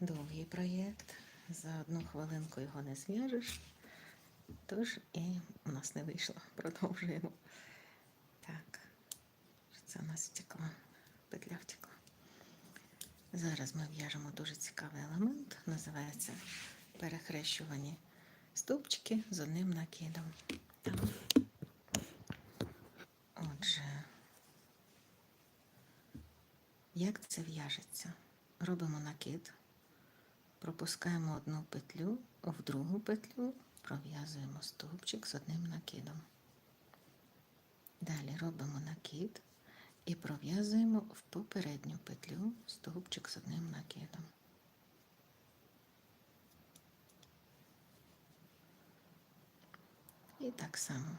довгий проєкт. За одну хвилинку його не зв'яжеш. Тож і у нас не вийшло. Продовжуємо. Так, це у нас втекла, петля втекла. Зараз ми в'яжемо дуже цікавий елемент, називається перехрещувані стовпчики з одним накидом. Отже, як це в'яжеться? Робимо накид, пропускаємо одну петлю, в другу петлю пров'язуємо стовпчик з одним накидом. Далі робимо накид і пров'язуємо в попередню петлю стовпчик з одним накидом. І так само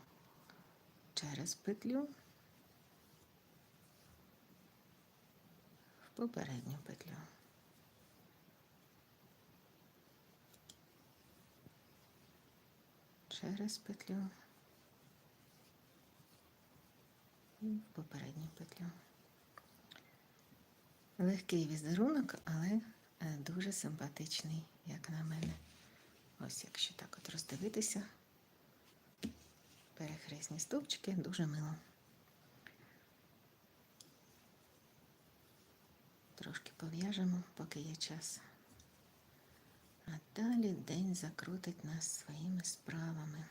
через петлю в попередню петлю. Через петлю і попередню петлю. Легкий візерунок, але е, дуже симпатичний, як на мене. Ось якщо так от роздивитися, перехресні стовпчики дуже мило. Трошки пов'яжемо, поки є час. А далі день закрутить нас своїми справами.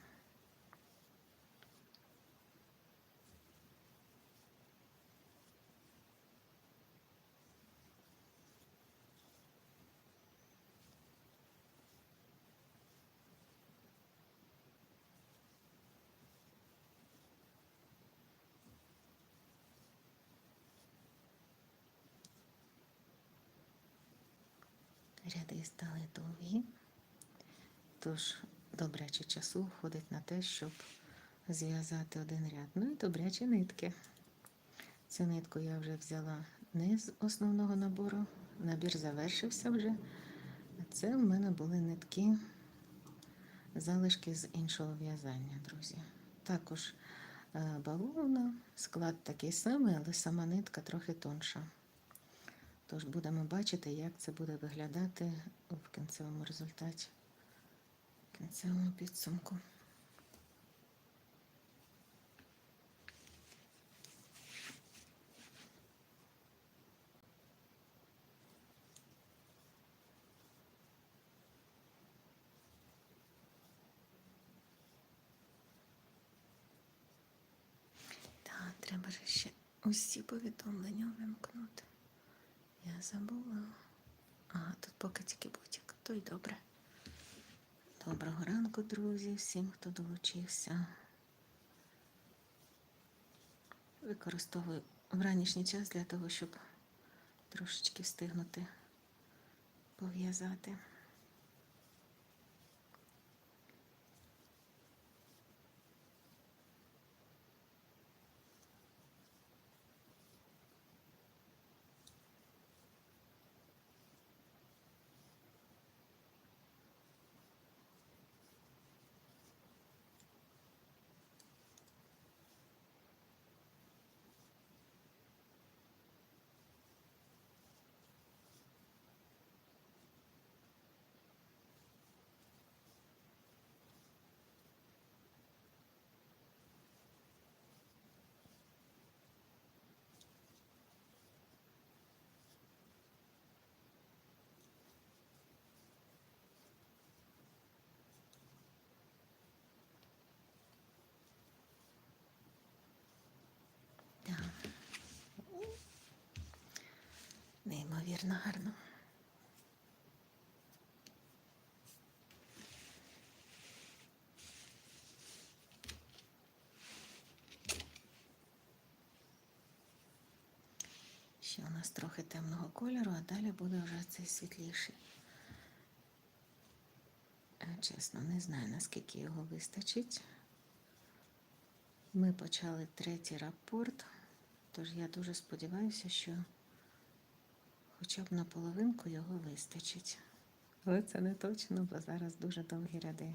Ряди стали довгі, тож добряче часу входить на те, щоб зв'язати один ряд. Ну і добрячі нитки. Цю нитку я вже взяла не з основного набору, набір завершився вже. Це в мене були нитки, залишки з іншого в'язання, друзі. Також е, бавовна, склад такий самий, але сама нитка трохи тонша. Тож будемо бачити, як це буде виглядати в кінцевому результаті, в кінцевому підсумку. Так, треба ще усі повідомлення вимкнути. Я забула. А, тут поки тільки бутик, то й добре. Доброго ранку, друзі, всім, хто долучився. Використовую вранішній час для того, щоб трошечки встигнути пов'язати. Так. Неймовірно гарно. Ще у нас трохи темного кольору, а далі буде вже цей світліший. Е, Чесно, не знаю, наскільки його вистачить. Ми почали третій рапорт, тож я дуже сподіваюся, що хоча б на половинку його вистачить. Але це не точно, бо зараз дуже довгі ряди.